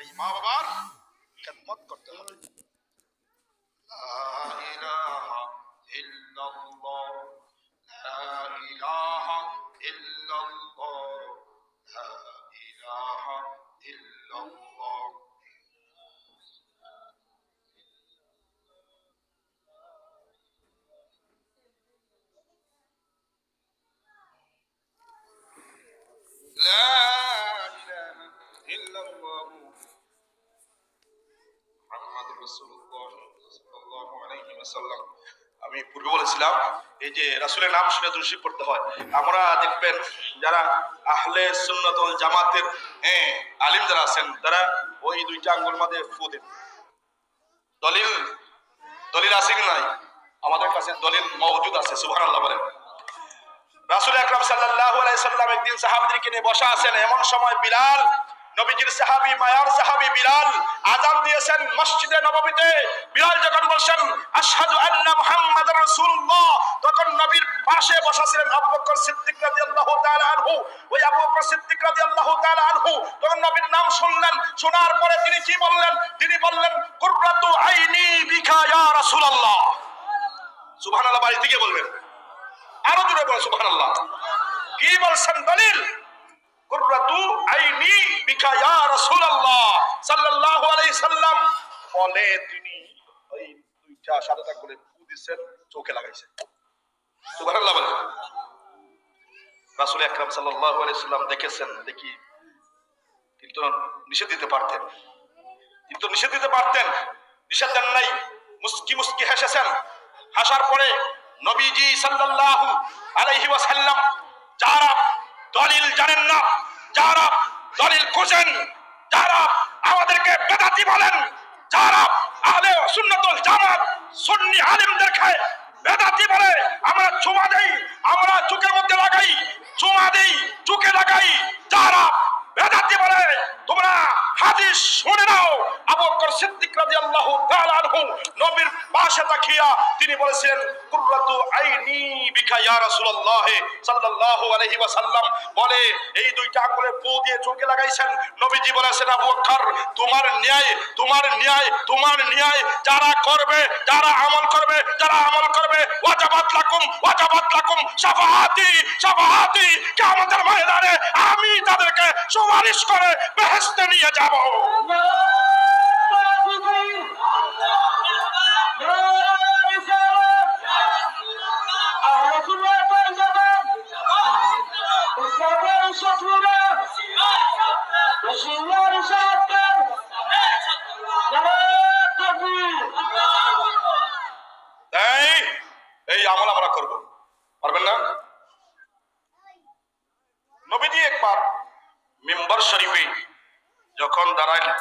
তাই মা বাবার খেদমত করতে হবে। ইলাহা ইল্লাল্লাহ লা ইলাহা আমি পূর্বে বলেছিলাম, এই যে রাসূলের নাম শুনে দুরুশি পড়তে হয়। আমরা দেখবেন যারা আহলে সুন্নাতুল জামাতের হ্যাঁ আলিম যারা আছেন, তারা ওই দুইটা আঙ্গুল মাঝে ফু দেন। দলিল দলিল আছে কি নাই? আমাদের কাছে দলিল মওজুদ আছে, সুবহানাল্লাহ বলেন। রাসুল আকরাম সাল্লাল্লাহু আলাইহি সাল্লাম একদিন সাহাবীদেরকে নিয়ে বসা আছেন, এমন সময় বিলাল নবীজির সাহাবী, মায়ার সাহাবি বিলাল আযান দিয়েছেন মসজিদে নববীতে। বিলাল যখন বলছেন, আশহাদু আন্না মুহাম্মাদার রাসূলুল্লাহ, তখন নবীর পাশে বসা ছিলেন আবু বকর সিদ্দিক রাদিয়াল্লাহু তাআলা আনহু। ওই আবু বকর সিদ্দিক রাদিয়াল্লাহু তাআলা আনহু তখন নবীর নাম শুনলেন, শোনার পরে তিনি কি বললেন? তিনি বললেন, কুররাতু আইনি বিকা ইয়া রাসূলুল্লাহ। সুবহানাল্লাহ বাড়ি থেকে বলবেন। আরও জোরে বলে সুবহানাল্লাহ। কি বলছেন দলিল? কুররাতু আইনি বিকা ইয়া রাসূলুল্লাহ সাল্লাল্লাহু আলাইহি সাল্লাম। বলে তিনি ওই দুইটা সাদাটা করে ফু চোখে লাগাইছেন। সুবহানাল্লাহ বলে রাসূল আকরাম সাল্লাল্লাহু আলাইহি সাল্লাম দেখেছেন, দেখি কিন্তু নিষেধ দিতে পারতেন। কিন্তু নিষেধ দিতে পারতেন। নিষেধ দেন নাই। মুস্কি মুস্কি হেসেছেন। হাসার পরে নবীজি সাল্লাল্লাহু আলাইহি ওয়াসাল্লাম যারা দলিল জানেন না। যারা দলিল খুঁজেন, যারা আমাদেরকে বেদাতি বলেন, যারা আহলে সুন্নাতুল জামাত, সুন্নি খায় বেদাতি বলে, আমরা চুমা দেই, আমরা চোখের মধ্যে লাগাই, চুমা দেই চোখে লাগাই। যারা বেদাতি বলে, তোমরা হাদিস শুনে নাও। আবু বকর সিদ্দিক রাদিয়াল্লাহু তাআলা আনহু নবীর পাশে তাকিয়া তিনি বলেছেন যারা করবে, যারা আমল করবে, যারা আমল করবে আমি তাদেরকে সুপারিশ করে বেহেশতে নিয়ে যাব। যখন দাঁড়াইলেন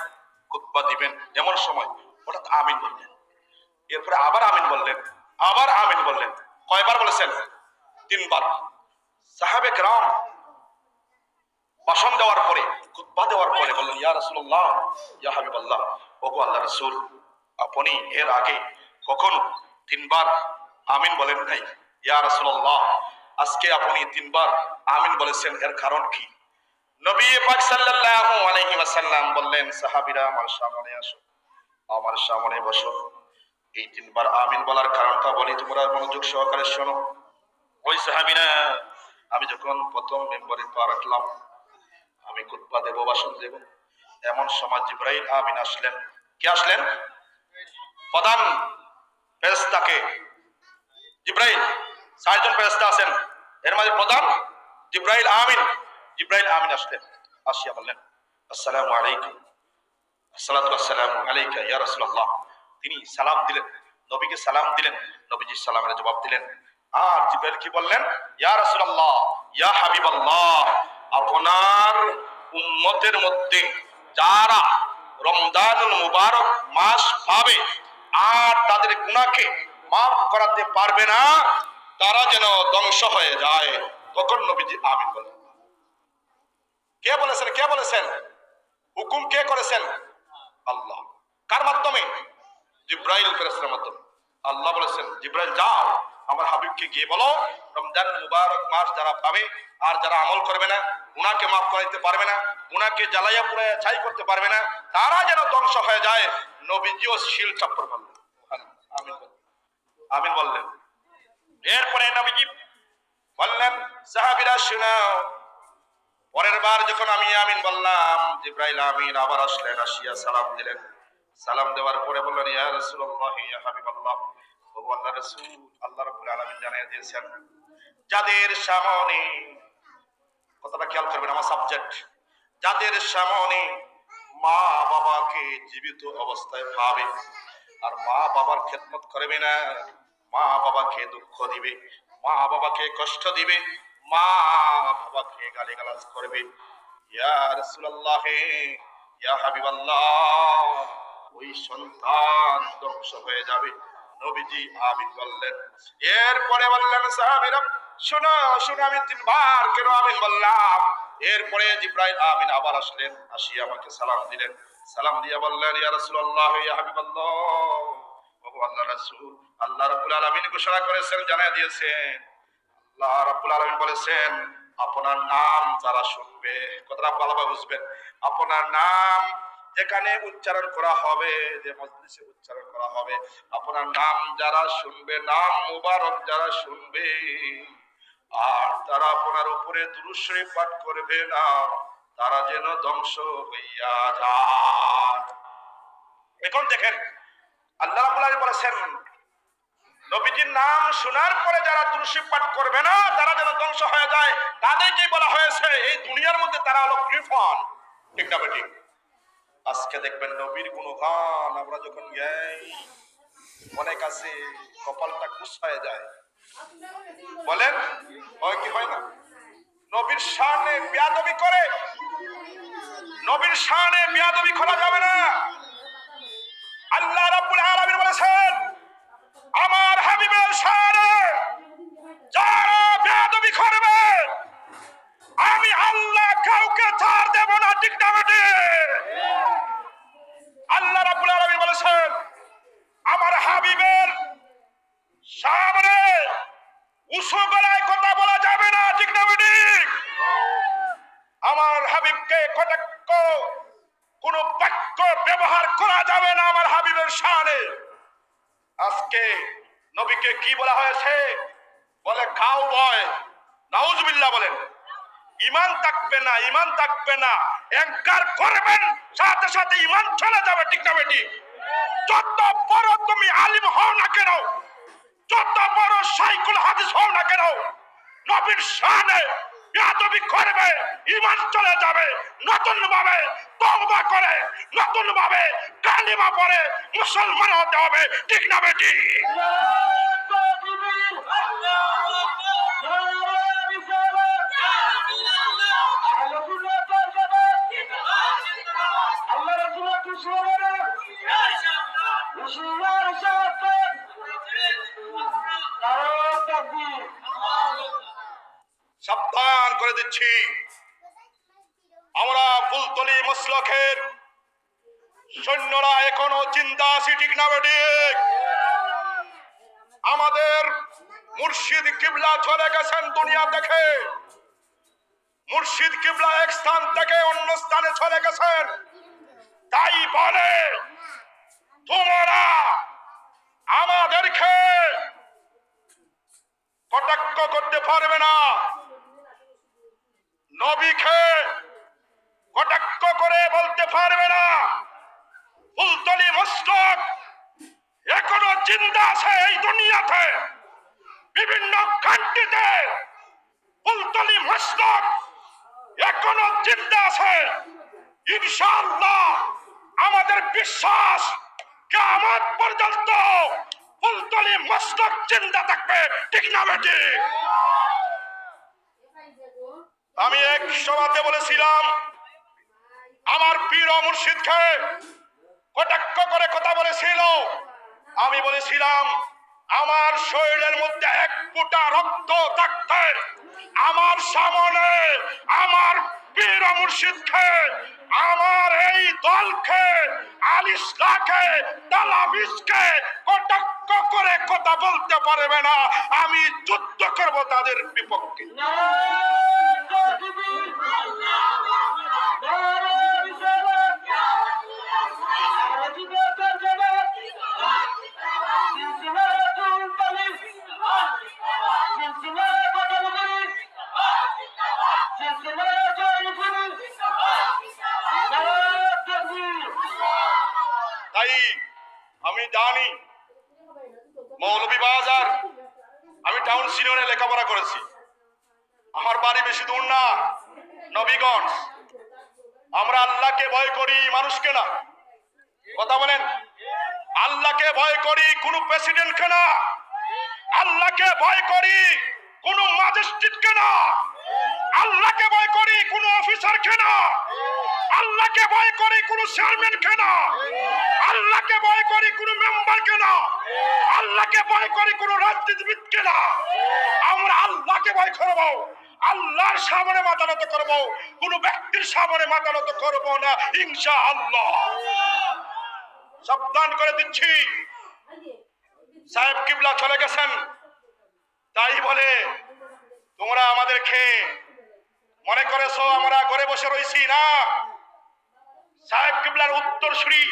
খুতবা দিবেন, এমন সময় হঠাৎ আমিন বললেন। এরপরে আবার আমিন বললেন, আবার আমিন বললেন। কয়বার বলেছেন? তিনবার। সাহাবে রাম ভাষণ দেওয়ার পরে, খুতবা দেওয়ার পরে বললেন, ইয়া রাসূলুল্লাহ, ইয়া হাবিবাল্লাহ, ওগো আল্লাহ রাসূল, আপনি এর আগে কখনো তিনবার আমিন বলেন নাই? ইয়া রাসূলুল্লাহ, আজকে আপনি তিনবার আমিন বলেছেন, এর কারণ কি? নবী পাক সাল্লাল্লাহু আলাইহি ওয়াসাল্লাম বললেন, সাহাবীরা আমার সামনে আসো, আমার সামনে বসো। এই তিনবার আমিন বলার কারণটা বলি, তোমরা মনোযোগ সহকারে শোনো। ওই সাহাবীরা, আমি যখন প্রথম মেম্বারে পা রাখলাম, আমি খুতবা দেব, ভাষণ দেব। এমন সময় জিব্রাইল আমিন আসলেন। কে আসলেন? প্রধান ফেরেশতাকে। জিব্রাইল, চারজন ফেরেশতা আছেন। এর মাঝে প্রধান জিব্রাইল আমিন। জিব্রাইল আমিন আসলেন। আসিয়া বললেন, আসসালামু আলাইকুম। আসসালামু আলাইকা ইয়া রাসূলুল্লাহ। তিনি সালাম দিলেন, নবীকে সালাম দিলেন নবীজি সালামের জবাব দিলেন। আর জিব্রাইল কি বললেন, ইয়া রাসূলুল্লাহ, ইয়া হাবিবাল্লাহ, আপনার উম্মতের মধ্যে যারা রমজানুল মুবারক মাস পাবে আর তাদের গুনাহকে মাফ করাতে পারবে না, তারা যেন ধ্বংস হয়ে যায়। তখন নবীজি আমিন বলেন কে বলেছেন কে বলেছেন? হুকুম কে করেছেন? আল্লাহ। কার মাধ্যমে? জিব্রাইল ফেরেশতার মাধ্যমে। আল্লাহ বলেছেন, জিব্রাইল, যাও, আমার হাবিবকে গিয়ে বলো, রমজান মুবারক মাস যারা পাবে, আর যারা আমল করবে না, উনাকে মাফ করাইতে পারবে না, উনাকে জ্বালাইয়া পুরাইয়া ছাই করতে পারবে না, তারা যেন ধ্বংস হয়ে যায়, নবীজিও শিল চাপ্পর মারলেন। আমিন বললেন। আমিন বললেন। এরপরে নবীজি বললেন, সাহাবিরা, শোনাও পরের বার যখন আমি আমিন বললাম, জিব্রাইল আমিন আবার আসলেন, আসিয়া সালাম দিলেন। সালাম দেওয়ার পরে বললেন, ইয়া রাসূলুল্লাহ, ইয়া হাবিবাল্লাহ। ও আল্লাহ রাসূল, আল্লাহ রাব্বুল আলামিন জানিয়ে দিয়েছেন, যাদের সামনে কথাটা খেয়াল করবেন আমার সাবজেক্ট যাদের সামনে মা বাবাকে জীবিত অবস্থায় পাবে আর মা বাবার খেদমত করবে না মা বাবাকে দুঃখ দিবে মা বাবাকে কষ্ট দিবে মা বাবাকে গালিগালাজ করবে। ইয়া হাবিবাল্লাহ, ওই সন্তান ধ্বংস হয়ে যাবে। নবীজি বললেন। এরপরে বললেন, সাহাবীরা, শোনো শোনো, আমি তিনবার কেন আমিন বললাম? এরপরে জিব্রাইল আমিন আবার আসলেন, আসিয়া আমাকে সালাম দিলেন। সালাম দিয়া বললেন, ইয়া রাসূলুল্লাহ, ইয়া হাবিবাল্লাহ ওগো আল্লাহ রাসূল, আল্লাহ রাব্বুল আলামিন ঘোষণা করেছেন, জানাই দিয়েছেন। আল্লাহ রাব্বুল আলামিন বলেছেন, আপনার নাম যারা শুনবে কথাটা ভালোভাবে বুঝবেন। আপনার নাম যেখানে উচ্চারণ করা হবে, যে মজলিসে উচ্চারণ করা হবে, আপনার নাম যারা শুনবে, নাম মুবারক যারা শুনবে, আর তারা আপনার উপরে দুরুশ্রী পাঠ করবে না, তারা যেন ধ্বংস হইয়া যায়। এখন দেখেন, আল্লাহ বলেছেন নবীজির নাম শোনার পরে যারা তুলসী পাঠ করবে না তারা যেন ধ্বংস হয়ে যায়, তাদেরকেই বলা হয়েছে, এই দুনিয়ার মধ্যে তারা হলো কৃপণ। ঠিক না বেঠিক আজকে দেখবেন নবীর গুণগান, আমরা যখন গাই, অনেক আছে, কপালটা খুশ হয়ে যায়। বলেন, হয় কি হয় না? নবীর শানে বিয়াদবি করে, নবীর শানে বিয়াদবি করা যাবে আজকে নবীকে কি বলা হয়েছে? বলে কাউ বয় নাউজবিল্লাহ বলেন, ইমান থাকবে না, ইমান থাকবে না। এঙ্কার করবেন, সাথে সাথে ইমান চলে যাবে, ঠিক না বেটি যত বড় তুমি আলিম হও না কেন, যত বড় সাইকুল হাদিস হও না কেন, নবীর শানে বেয়াদবি করবে ইমান চলে যাবে নতুন ভাবে তওবা করে নতুন ভাবে কালিমা পড়ে মুসলমান হতে হবে, ঠিক না বেটি? সাবধান করে দিচ্ছি আমরা ফুলতলি মসলখের সৈন্যরা এখনও চিন্তা আছি, ঠিক না আমাদের মুর্শিদ কিবলা চলে গেছেন দুনিয়া থেকে মুর্শিদ কিবলা এক স্থান থেকে অন্য স্থানে চলে গেছেন। তাই বলে, তোমরা আমাদেরকে কটাক্ষ করতে পারবে না। নবীকে কটাক্ষ করে বলতে পারবে না। ফুলতলি মস্তক, এখনও চিন্তা আছে এই দুনিয়াতে। বিভিন্ন কান্ট্রিতে ফুলতলি মস্তক, এখনও জিন্দা আছে। ইনশাআল্লাহ আমাদের বিশ্বাস কেমন পর্যন্ত ফুলতলি মস্তক চিন্তা থাকবে। ঠিক না বেটি আমি এক সভাতে বলেছিলাম, আমার পীর মুর্শিদকে কটাক্ষ করে কথা বলেছিল। আমি বলেছিলাম, আমার শরীরের মধ্যে এক ফুটা রক্ত থাকতে আমার সামনে আমার পীর মুর্শিদকে, আমার এই দলকে আলিসলাকে তালাবিসকে কটাক্ষ করে কথা বলতে পারবে না। আমি যুদ্ধ করব তাদের বিপক্ষে। তাই আমি জানি মৌলভীবাজার আমি টাউন সিনিয়রে লেখাপড়া করেছি। আমার বাড়ি বেশি দূর না, নবীগঞ্জ। আমরা আল্লাহকে ভয় করি, মানুষকে না। কথা বলেন। আল্লাহকে ভয় করি, কোন প্রেসিডেন্টকে না। আল্লাহকে ভয় করি, কোন ম্যাজিস্ট্রেটকে না। আল্লাহকে ভয় করি, কোন অফিসারকে না। আল্লাহকে ভয় করি, কোন চেয়ারম্যানকে না। করি মেম্বারকে না। আল্লাহকে ভয় করি, কোন রাজনীতিবিদকে না। আমরা আল্লাহকে ভয় করব। আল্লাহর সামনে মাথা নত করব ব্যক্তির সামনে মাথা নত না ইনশা আল্লাহ সাবধান করে দিচ্ছি। সাহেব কিবলা চলে গেছেন। তাই বলে, তোমরা আমাদেরকে মনে করেছ, আমরা ঘরে বসে রইছি না? সাহেব কিবলার উত্তরসূরি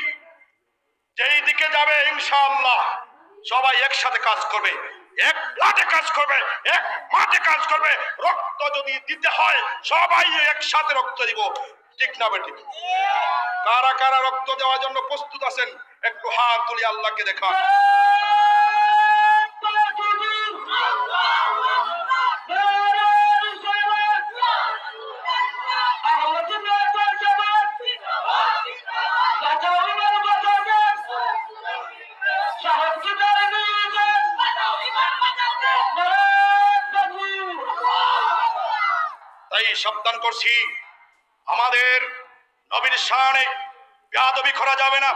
যেই দিকে যাবে, ইনশাআল্লাহ সবাই একসাথে কাজ করবে। এক লাটে কাজ করবে, এক মাঠে কাজ করবে। রক্ত যদি দিতে হয়, সবাই একসাথে রক্ত দিব। ঠিক না বেঠিক কারা কারা রক্ত দেওয়ার জন্য প্রস্তুত আছেন, একটু হাত তুলি আল্লাহকে দেখান। সাবধান করছি। আমাদের নবীর শানে বেয়াদবি করা যাবে না।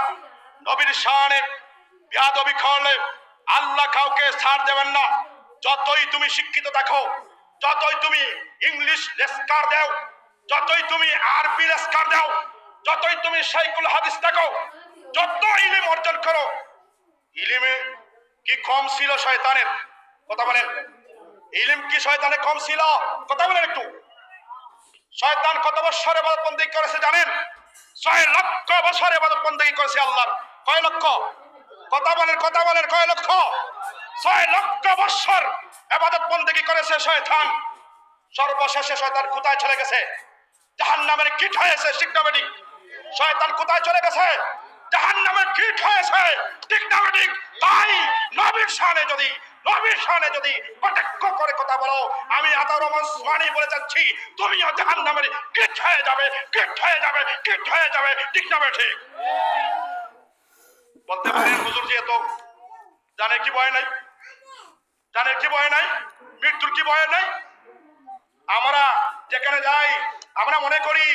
নবীর শানে বেয়াদবি করলে আল্লাহ কাউকে ছাড় দেবেন না। যতই তুমি শিক্ষিত দেখো, যতই তুমি ইংলিশ লেসকার দাও, যতই তুমি আরবি লেসকার দাও, যতই তুমি সাইকুল হাদিস দেখো, যত ইলিম অর্জন করো, ইলিমে কি কম ছিল শয়তানের? কথা বলেন। ইলিম কি শয়তানের কম ছিল? কথা বলেন একটু। শয়তান কত বছর এবাদত বন্দী করেছে জানেন? ছয় লক্ষ বছর এবাদত বন্দী করেছে আল্লাহ কয় লক্ষ? কথা বলেন কথা বলেন, কয় লক্ষ? ছয় লক্ষ বছর এবাদত বন্দী করেছে শয়তান। সর্বশেষে শয়তান কোথায় চলে গেছে? জাহান নামের কিট হয়েছে শিক্ষাবেদিক শয়তান কোথায় চলে গেছে? জাহান নামের কিট হয়েছে, ঠিক তাই নবীর শানে যদি নবীর শানে যদি করে কথা বলো, আমি রহমান সোহানি বলে যাচ্ছি হয়ে যাবে হয়ে যাবে হয়ে যাবে, ঠিক না বেঠিক বলতে পারেন হুজুর যেহেতু জানে কি ভয় নাই? জানে কি ভয় নাই? মৃত্যুর কি ভয় নাই? আমরা যেখানে যাই, আমরা মনে করি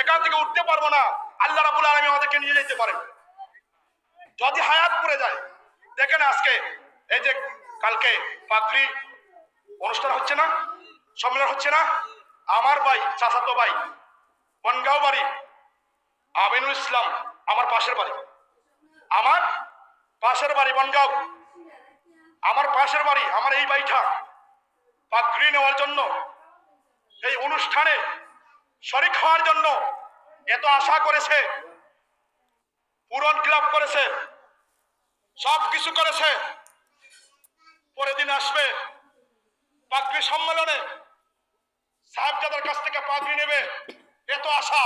এখান থেকে উঠতে পারব না। আল্লাহ রাবুল আলমী আমাদেরকে নিয়ে যেতে পারে। যদি হায়াত পড়ে যায়, দেখেন আজকে এই যে কালকে পাত্রী অনুষ্ঠান হচ্ছে না? সম্মেলন হচ্ছে না? আমার ভাই, চাচাতো ভাই বনগাঁও বাড়ি, আমিনুল ইসলাম, আমার পাশের বাড়ি। আমার পাশের বাড়ি বনগাঁও আমার পাশের বাড়ি, আমার এই বাড়িটা পাত্রী নেওয়ার জন্য, এই অনুষ্ঠানে শরিক হওয়ার জন্য এত আশা করেছে, পূরণ ক্লাব করেছে সব কিছু করেছে। পরের দিন আসবে পাগড়ি সম্মেলনে। সাহেবজাদার কাছ থেকে পাগড়ি নেবে। এত আশা,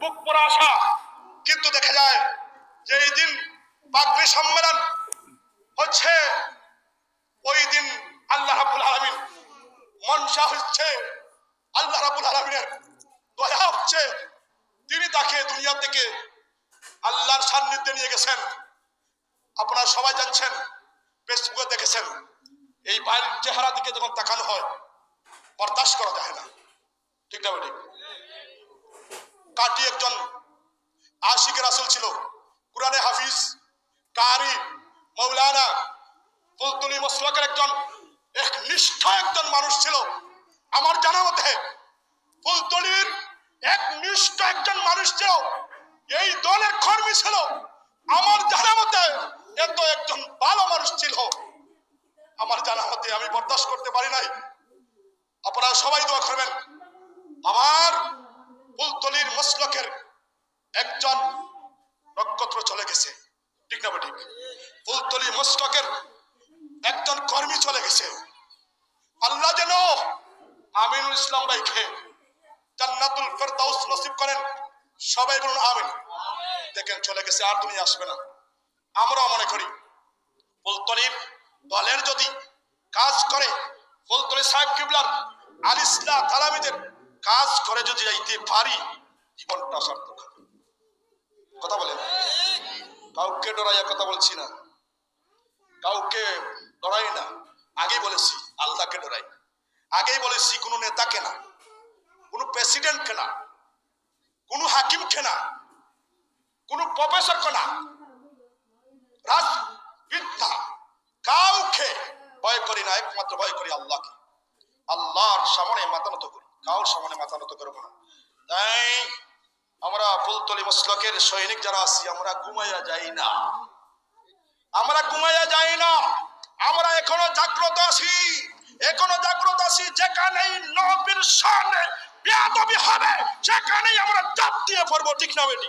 বুক পরা আশা। কিন্তু দেখা যায় যে এই দিন পাগড়ি সম্মেলন হচ্ছে, ওই দিন আল্লাহ রাবুল আলমিন মনসা হচ্ছে, আল্লাহ রাবুল আলমিনের দয়া হচ্ছে। তিনি তাকে দুনিয়া থেকে আল্লাহর সান্নিধ্যে নিয়ে গেছেন। আপনারা সবাই জানছেন, ফেসবুকে দেখেছেন এই বাইরের চেহারা দিকে যখন তাকানো হয় বরদাস্ত করা যায় না। ঠিক না ঠিক কাটি একজন আশিক রাসুল ছিল, কোরআনে হাফিজ, কারি মৌলানা ফুলতুলি মসলকের একজন, এক নিষ্ঠ একজন মানুষ ছিল। আমার জানা মতে ফুলতলির এক নিষ্ঠ একজন মানুষ ছিল। এই দলের কর্মী ছিল। আমার জানা মতে, এত একজন ভালো মানুষ ছিল। আমার জানা হতে আমি বরদাস্ত করতে পারি নাই। আপনারা সবাই দোয়া করবেন। আমার ফুলতলির মসলকের একজন নক্ষত্র চলে গেছে। ঠিক না ঠিক ফুলতলি মসলকের একজন কর্মী চলে গেছে। আল্লাহ যেন আমিনুল ইসলাম ভাইকে জান্নাতুল ফেরদাউস নসিব করেন। সবাই বলুন আমিন। দেখেন চলে গেছে, আর তুমি আসবে না। আমরাও মনে করি, ফুলতলির দলের যদি কাজ করে ফুলতলি সাহেব কিবলার আলিসলা তালামিদের কাজ করে যদি যাইতে পারি, জীবনটা সার্থক কথা বলেন। কাউকে ডরাইয়া কথা বলছি না। কাউকে ডরাই না। আগেই বলেছি, আল্লাহকে ডরাই। আগেই বলেছি, কোনো নেতাকে না, কোনো প্রেসিডেন্টকে না, কোনো হাকিমকে না, কোনো প্রফেসরকে না। রাজবিদ না। কাউকে ভয় করি না, একমাত্র ভয় করি আল্লাহকে। আল্লাহর সামনে মাথা নত করি। কাউর সামনে মাথা নত করব না। তাই আমরা ফুলতলি মসলকের সৈনিক যারা আছি, আমরা ঘুমাইয়া যাই না। আমরা ঘুমাইয়া যাই না। আমরা এখনও জাগ্রত আছি। এখনও জাগ্রত আছি, যেখানেই নবীর সামনে বিয়াদবি হবে, সেখানেই আমরা চাপ দিয়ে পড়ব, ঠিক না বেটি?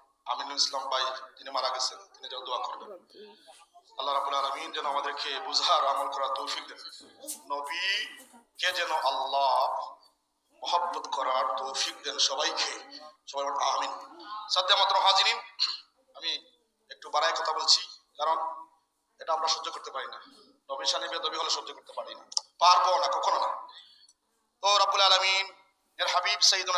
আমিনুল ইসলাম ভাই, তিনি মারা গেছেন, তিনি যেন দোয়া করবেন। আল্লাহ রাবুল আলমিন যেন আমাদেরকে বুঝার, আমল করার তৌফিক দেন। নবী কে যেন আল্লাহ মহব্বত করার তৌফিক দেন সবাইকে। সবাই আমিন। সাথে মাত্র হাজিরিন, আমি একটু বাড়ায় কথা বলছি, কারণ এটা আমরা সহ্য করতে পারি না। নবী সানি বেদবি হলে সহ্য করতে পারি না। পারব না, কখনো না। তো রাবুল আলমিন, এর হাবিব সঈদ